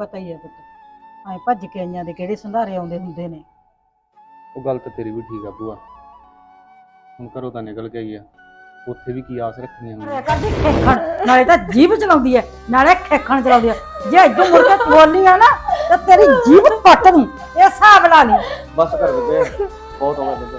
ਪਤਾ ਹੀ ਹੈ ਪੁੱਤ। ਐ ਭੱਜ ਕੇ ਆਈਆਂ ਦੇ ਕਿਹੜੇ ਸੰਧਾਰੇ ਆਉਂਦੇ ਹੁੰਦੇ ਨੇ। ਉਹ ਗੱਲ ਤਾਂ ਤੇਰੀ ਵੀ ਠੀਕ ਆ ਭੂਆ। ਹੁਣ ਘਰੋਂ ਤਾਂ ਨਿਕਲ ਗਈ ਆ। ਉੱਥੇ ਵੀ ਕੀ ਆਸ ਰੱਖਣੀ ਹੁਣ ਐ ਕਰਦੀ ਖੇਖਣ ਨਾਲੇ ਤਾਂ ਜੀਭ ਚਲਾਉਂਦੀ ਐ ਨਾਲੇ ਖੇਖਣ ਚਲਾਉਂਦੀ ਐ। ਜੇ ਇਦੋਂ ਮੁੜ ਕੇ ਬੋਲਨੀ ਆ ਨਾ ਤਾਂ ਤੇਰੀ ਜੀਭ ਪੱਟ ਦੂੰ ਇਹ ਹਿਸਾਬ ਲਾ ਲਈ। ਬਸ ਕਰ ਬੇਬੇ ਬਹੁਤ ਹੋ ਗਿਆ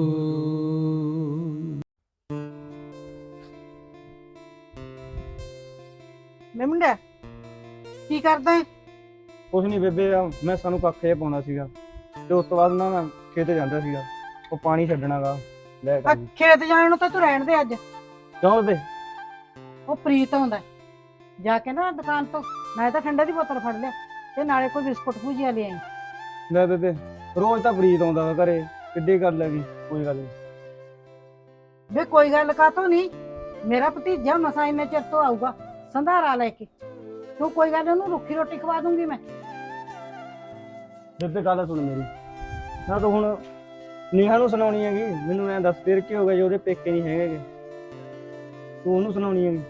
ਕਰਦਾ ਹੈ? ਕੁਛ ਨਹੀਂ ਬੇਬੇ ਆ ਮੈਂ ਸਾਨੂੰ ਕੱਖ ਪਾਉਣਾ ਸੀਗਾ ਤੇ ਉਸ ਤੋਂ ਬਾਅਦ ਨਾ ਮੈਂ ਖੇਤੇ ਜਾਂਦਾ ਸੀਗਾ ਉਹ ਪਾਣੀ ਛੱਡਣਾਗਾ ਲੈ ਆ ਕੇ ਖੇਤ ਜਾਣ ਨੂੰ ਤਾਂ ਤੂੰ ਰਹਿਣ ਦੇ ਅੱਜ। ਕਿਉਂ ਬੇਬੇ? ਉਹ ਪ੍ਰੀਤ ਆਉਂਦਾ ਹੈ। ਜਾ ਕੇ ਨਾ ਦੁਕਾਨ ਤੋਂ ਨਾਲੇ ਤਾਂ ਠੰਡੇ ਦੀ ਬੋਤਲ ਫੜ ਲਿਆ ਤੇ ਨਾਲੇ ਕੋਈ ਬਿਸਕੁਟ ਭੁਜੀਆ ਲੈ ਆਈ। ਲੈ ਬੇਬੇ ਰੋਜ਼ ਤਾਂ ਪ੍ਰੀਤ ਆਉਂਦਾ ਵਾ ਘਰੇ ਕਿੱਡੀ ਗੱਲ ਹੈਗੀ ਕੋਈ ਗੱਲ ਨਹੀਂ ਵੇ ਕੋਈ ਗੱਲ ਕਾਤੋਂ ਨਹੀਂ ਮੇਰਾ ਭਤੀਜਾ ਮਸਾਂ ਇੰਨੇ ਚਿਰ ਤੋਂ ਆਊਗਾ ਸੰਧਾਰਾ ਲੈ ਕੇ। ਤੂੰ ਕੋਈ ਗੱਲ ਨੀ, ਉਹਨੂੰ ਰੁੱਖੀ ਰੋਟੀ ਖਵਾ ਦੂੰਗੀ ਮੈਂ। ਬੇਬੇ ਗੱਲ ਸੁਣ ਮੇਰੀ। ਨਾ ਤੂੰ ਹੁਣ ਨੀਹਾ ਨੂੰ ਸੁਣਾਉਣੀ ਹੈਗੀ। ਮੈਨੂੰ ਐ ਦੱਸ ਫਿਰ ਕੀ ਹੋ ਗਿਆ ਜੇ ਉਹਦੇ ਪੇਕੇ ਨਹੀਂ ਹੈਗੇ ਗੇ? ਤੂੰ ਉਹਨੂੰ ਸੁਣਾਉਣੀ ਹੈਗੀ?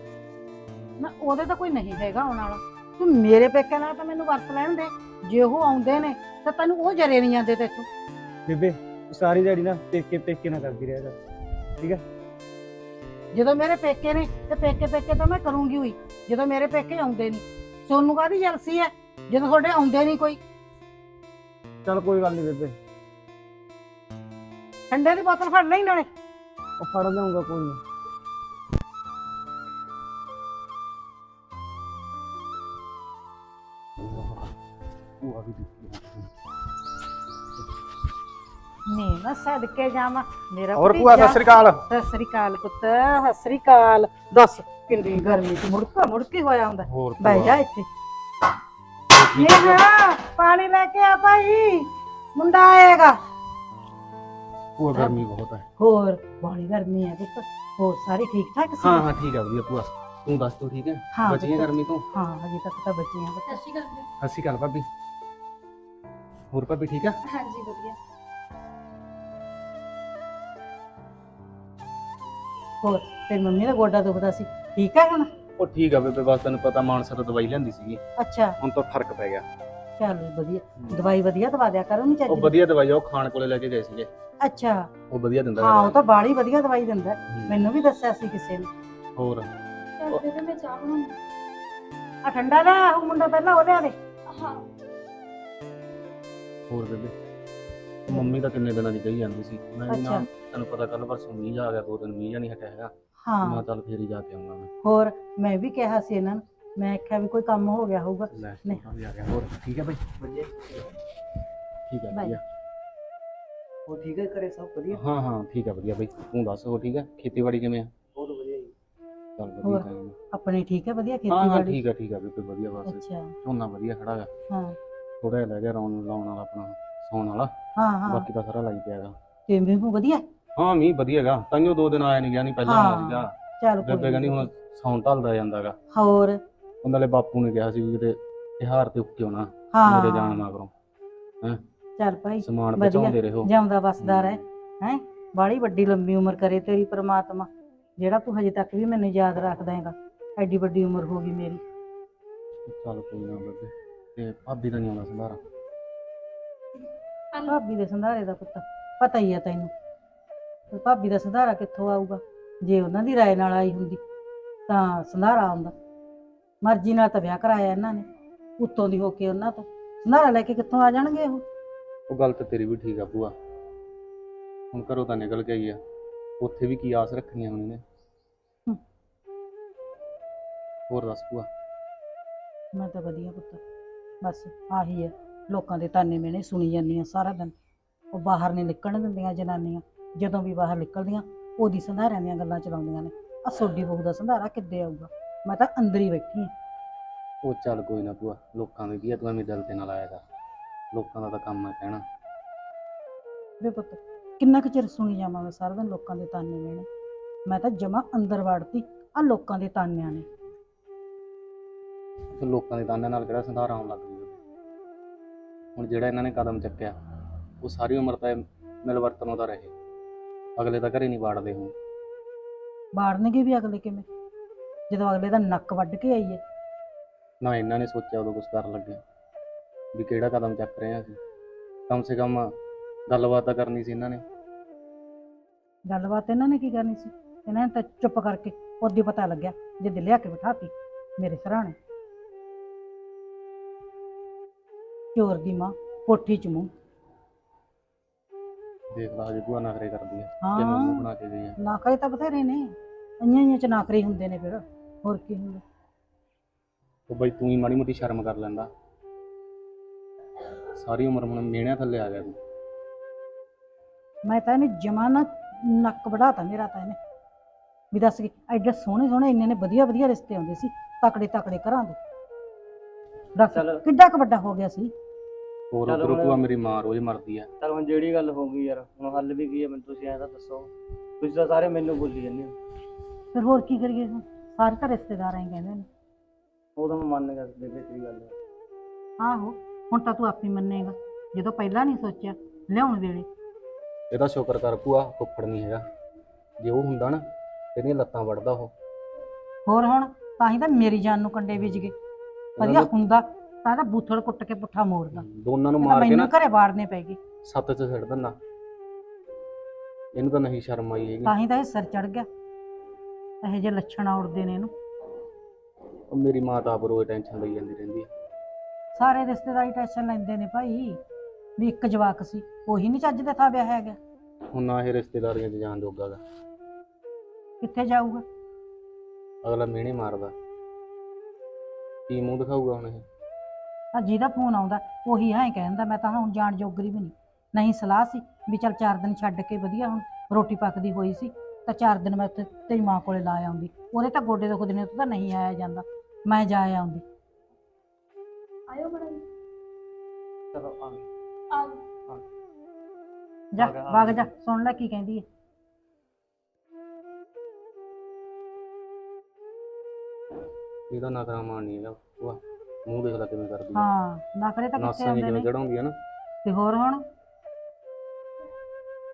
ਨਾ ਉਹਦੇ ਤਾਂ ਕੋਈ ਨਹੀਂ ਹੈਗਾ ਆਉਣ ਵਾਲਾ। ਤੂੰ ਮੇਰੇ ਪੇਕੇ ਨਾਲ ਤਾਂ ਮੈਨੂੰ ਵਰਤ ਲੈਣ ਦੇ। ਜੇ ਉਹ ਆਉਂਦੇ ਨੇ ਤਾਂ ਤੈਨੂੰ ਉਹ ਜਰੇ ਨਹੀਂ ਜਾਂਦੇ ਤੇਥੋਂ ਬੇਬੇ ਤੂੰ ਸਾਰੀ ਦਿਹਾੜੀ ਨਾ ਪੇਕੇ ਪੇਕੇ ਨਾ ਕਰਦੀ ਰਹਿ ਕਰ ਜਦੋਂ ਮੇਰੇ ਪੇਕੇ ਨੇ ਤੇ ਪੇਕੇ ਪੇਕੇ ਤਾਂ ਮੈਂ ਕਰੂੰਗੀ ਹੋਈ ਜਦੋਂ ਮੇਰੇ ਪੇਕੇ ਆਉਂਦੇ ਨਹੀਂ ਸੋਨੂੰ ਕਾਹਦੀ ਜਲਸੀ ਹੈ ਜਦੋਂ ਤੁਹਾਡੇ ਆਉਂਦੇ ਨਹੀਂ ਕੋਈ। ਚੱਲ ਕੋਈ ਗੱਲ ਨਹੀਂ ਬੇਬੇ। ਠੰਡੇ ਦੀ ਬੋਤਲ ਫੜ ਲਈ ਨਾਲੇ। ਉਹ ਫੜ ਲਊਂਗਾ ਕੋਈ ਨੀ। ਭੂਆ ਵੀ ਨਹੀਂ ਨਾ ਸਦਕੇ ਜਾਵਾਂ। ਮੇਰਾ ਹੋਰ ਭੂਆ ਸਤਿ ਸ੍ਰੀ ਅਕਾਲ। ਸਤਿ ਸ੍ਰੀ ਅਕਾਲ ਪੁੱਤ ਸਤਿ ਸ੍ਰੀ ਅਕਾਲ। ਦੱਸ। ਕਿੰਨੀ ਗਰਮੀ ਚ ਮੁੜਕਾ ਮੁੜਕੀ ਹੋਇਆ ਹੁੰਦਾ। ਹੋਰ ਬਹਿ ਜਾ ਇੱਥੇ। ਨੇਹਾ ਪਾਣੀ ਲੈ ਕੇ ਆ ਭਾਈ। ਮੁੰਡਾ ਆਏਗਾ। ਭੂਆ ਗਰਮੀ ਬਹੁਤ ਹੈ ਹੋਰ ਬੜੀ ਗਰਮੀ ਹੈ ਪੁੱਤ। ਹੋਰ ਸਾਰੇ ਠੀਕ ਠਾਕ ਸੀ? ਹਾਂ ਹਾਂ ਠੀਕ ਆ ਵਧੀਆ ਭੂਆ। ਤੂੰ ਦੱਸ ਤੂੰ ਠੀਕ ਹੈ ਹਾਂ ਬਚੀ ਹੈ ਪੁੱਤ। ਗਰਮੀ ਤੋਂ? ਹਾਂ ਅਜੇ ਤੱਕ ਤਾਂ ਬੱਚੇ ਆ ਪੁੱਤ। ਹੱਸੀ ਗੱਲ ਭਾਬੀ। ਹੋਰ ਭਾਬੀ ਠੀਕ ਆ? ਹਾਂਜੀ ਵਧੀਆ। ਹੋਰ ਤੇ ਮੰਮੀ ਦਾ ਗੋਡਾ ਦੁਖਦਾ ਸੀ। ਠੀਕ ਹੈ ਹੁਣ? ਉਹ ਠੀਕ ਆ ਬੇਬੇ ਬਸ ਤੈਨੂੰ ਪਤਾ ਮਾਨਸਾ ਤੋਂ ਦਵਾਈ ਲੈਂਦੀ ਸੀਗੀ। ਅੱਛਾ। ਹੁਣ ਤਾਂ ਫ਼ਰਕ ਪੈ ਗਿਆ। ਚੱਲ ਵਧੀਆ। ਦਵਾਈ ਵਧੀਆ ਦਵਾ ਦਿਆ ਕਰੋ ਨਹੀਂ ਉਹ ਚੱਜ ਵਧੀਆ ਦਵਾਈ ਆ, ਉਹ ਖਾਣ ਕੋਲੇ ਲੈ ਕੇ ਗਏ ਸੀਗੇ। ਅੱਛਾ। ਉਹ ਵਧੀਆ ਦਿੰਦਾ ਹਾਂ ਉਹ। ਤਾਂ ਬਾੜੀ ਵਧੀਆ ਦਵਾਈ ਦਿੰਦਾ। ਹੂੰ। ਮੈਨੂੰ ਵੀ ਦੱਸਿਆ ਸੀ ਕਿਸੇ ਨੇ। ਹੋਰ? ਚੱਲ ਬੇਬੇ ਮੈਂ ਚਾਹ ਬਣਾਉਂਦੀ ਆ ਠੰਡਾ ਦਾ ਉਹ ਮੁੰਡਾ ਪਹਿਲਾਂ ਉਹ ਲਿਆ ਦੇ। ਹਾਂ। ਹੋਰ ਬੇਬੇ? ਉਹ ਮੰਮੀ ਤਾਂ ਕਿੰਨੇ ਦਿਨਾਂ ਦੀ ਕਹੀ ਜਾਂਦੀ ਸੀ। ਮੈਂ ਨਾ ਅੱਛਾ। ਤੈਨੂੰ ਪਤਾ ਕੱਲ ਪਰਸੋਂ ਮੀਂਹ ਆ ਗਿਆ ਦੋ ਦਿਨ ਮੀਂਹ ਜਿਹਾ ਨਹੀਂ ਹਟਿਆ ਹੈਗਾ। ਮੈਂ ਹਾਂ ਚੱਲ ਫੇਰ ਹੀ ਜਾ ਕੇ ਆਉਂਗਾ ਮੈਂ। ਹੋਰ ਮੈਂ ਵੀ ਕਿਹਾ ਸੀ ਇਹਨਾਂ ਨੂੰ ਮੈਂ ਆਖਿਆ ਵੀ ਕੋਈ ਕੰਮ ਹੋ ਗਿਆ ਹੋਊਗਾ। ਲੈ ਨਹੀਂ। ਹਾਂ ਵੀ ਆ ਗਿਆ। ਹੋਰ ਠੀਕ ਹੈ ਭਾਈ ਵਧੀਆ। ਠੀਕ ਹੈ। ਵਧੀਆ। ਉਹ ਠੀਕ ਹੈ ਘਰੇ ਸਭ ਵਧੀਆ? ਹਾਂ ਹਾਂ ਠੀਕ ਹੈ ਵਧੀਆ ਬਾਈ। ਤੂੰ ਦੱਸ ਹੋ ਠੀਕ ਹੈ? ਖੇਤੀਬਾੜੀ ਕਿਵੇਂ ਆ? ਬਹੁਤ ਵਧੀਆ ਜੀ। ਚੱਲ ਹੋਰ? ਆਪਣੇ ਠੀਕ ਹੈ ਵਧੀਆ ਹਾਂ ਹਾਂ ਖੇਤੀਬਾੜੀ? ਠੀਕ ਹੈ ਠੀਕ ਹੈ ਬਿਲਕੁਲ ਵਧੀਆ ਬਸ। ਅੱਛਾ। ਝੋਨਾ ਵਧੀਆ ਖੜਾ ਹੈ। ਹਾਂ। ਥੋੜਾ ਜਿਹਾ ਰਹਿ ਗਿਆ ਰੌਣ ਲਾਉਣ ਵਾਲਾ ਆਪਣਾ ਸੌਣ ਵਾਲਾ। ਹਾਂ ਹਾਂ। ਬਾਕੀ ਤਾਂ ਸਾਰਾ ਲਾਈ ਪਿਆਗਾ ਤੇ ਮੀਂਹ ਵਧੀਆ। ਹਾਂ ਮੀਂਹ ਵਧੀਆਗਾ ਤਾਂਿਓ ਦੋ ਦਿਨ ਆਇਆ ਨਹੀਂ ਗਿਆ ਨਹੀਂ ਪਹਿਲਾਂ ਹਾਂ। ਆਇਆ ਸੀਗਾ। ਚੱਲ ਕੋਈ ਬੇਬੇ ਕਹਿੰਦੀ ਹੁਣ ਸੌਣ ਢਲਦਾ ਜਾਂਦਾਗਾ ਹੋਰ? ਉਹਨਾਂ ਨਾਲੇ ਬਾਪੂ ਨੇ ਕਿਹਾ ਸੀ ਵੀ ਕਿਤੇ ਤਿਹਾਰ ਤੇ ਉੱਕੇ ਆਉਣਾ ਹਾਂ। ਮੇਰੇ ਜਾਣ ਮਗਰੋਂ ਚੱਲ ਭਾਈ ਸਮਾਨ ਵਧੀਆ। ਪਹੁੰਚਾਉਂਦੇ ਰਹੋ। ਜਿਉਂਦਾ ਵਸਦਾ ਰਹਿ। ਹੈ? ਬਾੜੀ ਵੱਡੀ ਲੰਬੀ ਉਮਰ ਕਰੇ ਤੇਰੀ ਪ੍ਰਮਾਤਮਾ। ਜਿਹੜਾ ਤੂੰ ਹਜੇ ਤੱਕ ਵੀ ਮੈਨੂੰ ਯਾਦ ਰੱਖਦਾ ਹੈਗਾ ਐਡੀ ਵੱਡੀ ਉਮਰ ਹੋ ਗਈ ਮੇਰੀ। ਚੱਲ ਕੋਈ ਨਾ ਬੇਬੇ। ਤੇ ਭਾਬੀ ਦਾ ਨਹੀਂ ਆਉਂਦਾ ਸੰਧਾਰਾ? ਭਾਬੀ ਦੇ ਸੰਧਾਰੇ ਦਾ ਪੁੱਤ। ਪਤਾ ਹੀ ਆ ਤੈਨੂੰ। ਤੇ ਭਾਬੀ ਦਾ ਸੰਧਾਰਾ ਕਿੱਥੋਂ ਆਊਗਾ? ਜੇ ਉਹਨਾਂ ਦੀ ਰਾਏ ਨਾਲ ਆਈ ਹੁੰਦੀ ਤਾਂ ਸੰਧਾਰਾ ਆਉਂਦਾ। ਮਰਜ਼ੀ ਨਾਲ ਤਾਂ ਵਿਆਹ ਕਰਾਇਆ ਇਹਨਾਂ ਨੇ ਉੱਤੋਂ ਦੀ ਹੋ ਕੇ ਉਹਨਾਂ ਤੋਂ। ਸੰਧਾਰਾ ਲੈ ਕੇ ਕਿੱਥੋਂ ਆ ਜਾਣਗੇ ਉਹ? ਉਹ ਗੱਲ ਤਾਂ ਤੇਰੀ ਵੀ ਠੀਕ ਆ ਭੂਆ। ਹੁਣ ਘਰੋਂ ਤਾਂ ਨਿਕਲ ਗਈ ਆ। ਉੱਥੇ ਵੀ ਕੀ ਆਸ ਰੱਖਣੀ ਆ ਹੁਣ ਇਹਨੇ ਹਮ। ਹੋਰ ਦੱਸ ਭੂਆ। ਮੈਂ ਤਾਂ ਵਧੀਆ ਪੁੱਤ। ਬਸ ਆਹੀ ਹੈ ਲੋਕਾਂ ਦੇ ਤਾਨੇ ਮੇਨੇ ਸੁਣੀ ਜਾਂਦੀਆਂ ਸਾਰਾ ਦਿਨ। ਉਹ ਬਾਹਰ ਨਹੀਂ ਨਿਕਲਣ ਦਿੰਦੀਆਂ ਜਨਾਨੀਆਂ। ਜਦੋਂ ਵੀ ਬਾਹਰ ਨਿਕਲਦੀਆਂ ਉਹਦੀ ਸੰਧਾਰਿਆਂ ਦੀਆਂ ਗੱਲਾਂ ਚਲਾਉਂਦੀਆਂ ਨੇ। ਆ ਸੋਡੀ ਬਹੂ ਦਾ ਸੰਧਾਰਾ ਕਿੱਦੇ ਆਊਗਾ? ਮੈਂ ਤਾਂ ਅੰਦਰ ਹੀ ਬੈਠੀ ਆ ਉਹ ਚੱਲ ਕੋਈ ਨਾ ਭੂਆ ਲੋਕਾਂ ਦੇ ਕੀ ਆ ਤੂੰ ਐਵੇਂ ਦਿਲ ਤੇ ਨਾ ਲਾਇਆ ਕਰ ਲੋਕਾਂ ਦਾ ਤਾਂ ਕੰਮ ਹੈ ਕਹਿਣਾ। ਵੇ ਪੁੱਤ ਕਿੰਨਾ ਕੁ ਚਿਰ ਸੁਣੀ ਜਾਵਾਂ ਮੈਂ ਸਾਰਾ ਦਿਨ ਲੋਕਾਂ ਦੇ ਤਾਨੇ ਲੈਣੇ? ਮੈਂ ਤਾਂ ਜਮਾ ਅੰਦਰ ਵੜਤੀ ਆ ਲੋਕਾਂ ਦੇ ਤਾਨਿਆਂ ਨੇ। ਫਿਰ ਲੋਕਾਂ ਦੇ ਤਾਨੇ ਨਾਲ ਕਿਹੜਾ ਸੰਧਾਰਾ ਆਉਣ ਲੱਗ ਜੂਗਾ? ਹੁਣ ਜਿਹੜਾ ਇਹਨਾਂ ਨੇ ਕਦਮ ਚੱਕਿਆ ਉਹ ਸਾਰੀ ਉਮਰ ਤਾਂ ਇਹ ਮਿਲ ਵਰਤਨੋਂ ਦਾ ਰਹੇ। ਅਗਲੇ ਤਾਂ ਘਰੇ ਨਹੀਂ ਵਾੜਦੇ ਹੁਣ। ਬਾੜਨਗੇ ਵੀ ਅਗਲੇ ਕਿਵੇਂ? ਜਦੋਂ ਅਗਲੇ ਦਾ ਨੱਕ ਵੱਢ ਕੇ ਆਈਏ ਨਾ ਇਹਨਾਂ ਨੇ ਸੋਚਿਆ ਉਦੋਂ ਕੁਝ ਕਰਨ ਲੱਗੇ। ਵੀ ਕਿਹੜਾ ਕਦਮ ਚੱਕ ਰਹੇ ਆ ਅਸੀਂ। ਕਮ ਸੇ ਕਮ ਗੱਲਬਾਤ ਤਾਂ ਕਰਨੀ ਸੀ ਇਹਨਾਂ ਨੇ। ਗੱਲਬਾਤ ਇਹਨਾਂ ਨੇ ਕੀ ਕਰਨੀ ਸੀ? ਇਹਨਾਂ ਨੇ ਤਾਂ ਚੁੱਪ ਕਰਕੇ ਉਹਦੀ ਪਤਾ ਲੱਗਿਆ ਜਦ ਲਿਆ ਕੇ ਬਿਠਾਤੀ ਮੇਰੇ ਸਰਾਣੇ। ਚੋਰ ਦੀ ਮਾਂ ਕੋਠੀ ਚ ਮੂੰਹ। ਦੇਖ ਲਾ ਹਜੇ ਭੂਆ ਨਖਰੇ ਕਰਦੀ ਆ ਕਿਵੇਂ ਮੂੰਹ ਹਾਂ ਬਣਾ ਕੇ ਗਈ ਆ। ਨਾਕਰੇ ਤਾਂ ਬਥੇਰੇ ਨੇ। ਇੰਨੀਆਂ ਇੰਨੀਆਂ ਚ ਨਾਕਰੇ ਹੁੰਦੇ ਨੇ ਫਿਰ ਹੋਰ ਕੀ ਹੁੰਦਾ। ਉਹ ਬਈ ਤੂੰ ਹੀ ਮਾੜੀ ਮੋਟੀ ਸ਼ਰਮ ਕਰ ਲੈਂਦਾ। ਸਾਰੀ ਉਮਰ ਹੁਣ ਮਿਹਣਿਆਂ ਥੱਲੇ ਆ ਗਿਆ ਤੂੰ। ਮੈਂ ਤਾਂ ਇਹਨੇ ਜਮਾਨਾ ਨੱਕ ਵੜਾਤਾ ਮੇਰਾ ਤਾਂ ਇਹਨੇ। ਵੀ ਦੱਸ ਕੇ ਐਡੇ ਸੋਹਣੇ ਸੋਹਣੇ ਇੰਨੇ ਨੇ ਵਧੀਆ ਵਧੀਆ ਰਿਸ਼ਤੇ ਆਉਂਦੇ ਸੀ ਤਕੜੇ ਤਕੜੇ ਘਰਾਂ ਦੇ। ਦੱਸ ਚੱਲ। ਕਿੱਡਾ ਕੁ ਵੱਡਾ ਹੋ ਗਿਆ ਸੀ। ਹੋਰ ਚੱਲ ਉਧਰੋਂ ਹੁਣ- ਭੂਆ ਮੇਰੀ ਮਾਂ ਰੋਜ਼ ਮਰਦੀ ਆ। ਚਲ ਹੁਣ ਜਿਹੜੀ ਗੱਲ ਹੋ ਗਈ ਯਾਰ ਹੁਣ ਹੱਲ ਵੀ ਕੀ ਹੈ ਮੈਨੂੰ ਤੁਸੀਂ ਐਂ ਤਾਂ ਦੱਸੋ। ਤੁਸੀਂ ਤਾਂ ਸਾਰੇ ਮੈਨੂੰ ਬੋਲੀ ਜਾਂਦੇ ਹੋ। ਫਿਰ ਹੋਰ ਕੀ ਕਰੀਏ ਹੁਣ? ਸਾਰੇ ਤਾਂ ਰਿਸ਼ਤੇਦਾਰ ਐਂ ਕਹਿੰਦੇ ਨੇ। ਉਹ ਤਾਂ ਮੈਂ ਮੰਨ ਗਿਆ ਬੇਬੇ ਤੇਰੀ ਗੱਲ। ਆਹੋ ਹੁਣ ਤਾਂ ਤੂੰ ਆਪੇ ਮੰਨੇਗਾ। ਜਦੋਂ ਪਹਿਲਾਂ ਨਹੀਂ ਸੋਚਿਆ ਲਿਆਉਣ ਵੇਲੇ। ਇਹਦਾ ਸ਼ੁਕਰ ਕਰ ਭੂਆ ਫੁੱਫੜ ਨਹੀਂ ਹੈਗਾ। ਜੇ ਉਹ ਹੁੰਦਾ ਨਾ ਤੇਰੀਆਂ ਲੱਤਾਂ ਵੜਦਾ ਉਹ। ਹੋਰ ਹੁਣ ਤਾਂ ਹੀ ਤਾਂ ਮੇਰੀ ਜਾਨ ਨੂੰ ਕੰਡੇ ਵਿਜ ਗਏ। ਵਧੀਆ ਹੁੰਦਾ। ਤਾਂ ਬੂਥੜ ਕੁੱਟ ਕੇ ਪੁੱਠਾ ਮੋੜਦਾ। ਦੋਨਾਂ ਨੂੰ ਮਾਰ ਕੇ ਮੈਨੂੰ ਘਰੇ ਵਾੜਨੇ ਪੈ ਗਏ। ਸੱਤ 'ਚ ਸਿੱਟ ਦਿੰਦਾ। ਇਹਨੂੰ ਤਾਂ ਨਹੀਂ ਸ਼ਰਮ ਆਈ ਹੈਗੀ। ਤਾਂ ਹੀ ਤਾਂ ਇਹ ਸਿਰ ਚੜ ਗਿਆ। ਇਹੋ ਜਿਹੇ ਲੱਛਣ ਉੜਦੇ ਨੇ ਇਹਨੂੰ। ਉਹ ਮੇਰੀ ਮਾਂ ਤਾਂ ਆਪ ਰੋਜ਼ ਟੈਨਸ਼ਨ ਲਈ ਜਾਂਦੀ ਰਹਿੰਦੀ ਸਾਰੇ ਰਿਸ਼ਤੇਦਾਰੀ ਟੈਨਸ਼ਨ ਲੈਂਦੇ ਨੇ ਭਾਈ। ਵੀ ਇੱਕ ਜਵਾਕ ਸੀ ਉਹੀ ਨਹੀਂ ਚੱਜ ਦੇ ਥਾ ਵਿਆਹ ਹੈਗਾ ਹੁਣ ਨਾ ਇਹ ਰਿਸ਼ਤੇਦਾਰੀਆਂ 'ਚ ਜਾਣ ਜੋਗਾ ਗਾ। ਕਿੱਥੇ ਜਾਊਗਾ? ਅਗਲਾ ਮਿਹਣੇ ਮਾਰਦਾ। ਕੀ ਮੂੰਹ ਦਿਖਾਊਗਾ ਹੁਣ ਇਹ? ਆ ਜਿਹਦਾ ਫੋਨ ਆਉਂਦਾ ਉਹੀ ਐਂ ਕਹਿੰਦਾ ਮੈਂ ਤਾਂ ਹੁਣ ਜਾਣ ਜੋਗਰੀ ਵੀ ਨਹੀਂ। ਨਹੀਂ ਸਲਾਹ ਸੀ ਵੀ ਚੱਲ ਚਾਰ ਦਿਨ ਛੱਡ ਕੇ ਵਧੀਆ ਹੁਣ ਰੋਟੀ ਪੱਕਦੀ ਹੋਈ ਸੀ ਤਾਂ ਚਾਰ ਦਿਨ ਮੈਂ ਉੱਥੇ ਤੇਰੀ ਮਾਂ ਕੋਲੇ ਲਾ ਆਉਂਦੀ। ਉਹਦੇ ਤਾਂ ਗੋਡੇ ਦੁਖਦੇ ਨੇ ਉਹ ਤਾਂ ਨਹੀਂ ਆਇਆ ਜਾਂਦਾ। ਮੈਂ ਜਾ ਆਉਂਦੀ। ਆਇਓ ਮੈਡਮ ਚਲੋ ਆ ਗਏ। ਆ ਜਾ ਵਗ। ਜਾ ਸੁਣ ਲੈ ਕੀ ਕਹਿੰਦੀ ਹੈ ਇਹਦਾ ਨਾ ਕਰਾ ਮਾਨ ਨਹੀਂ ਹੈਗਾ ਭੂਆ। ਮੂੰਹ ਦੇਖ ਲੈ ਕਿਵੇਂ ਕਰਦੀ ਆ। ਹਾਂ ਨਖਰੇ ਤਾਂ ਕਿੱਥੇ ਨਾਸਾਂ ਆਉਂਦੇ ਜਿਵੇਂ ਨੇ? ਚੜਾਉਂਦੀ ਆ ਨਾ। ਤੇ ਹੋਰ ਹੁਣ?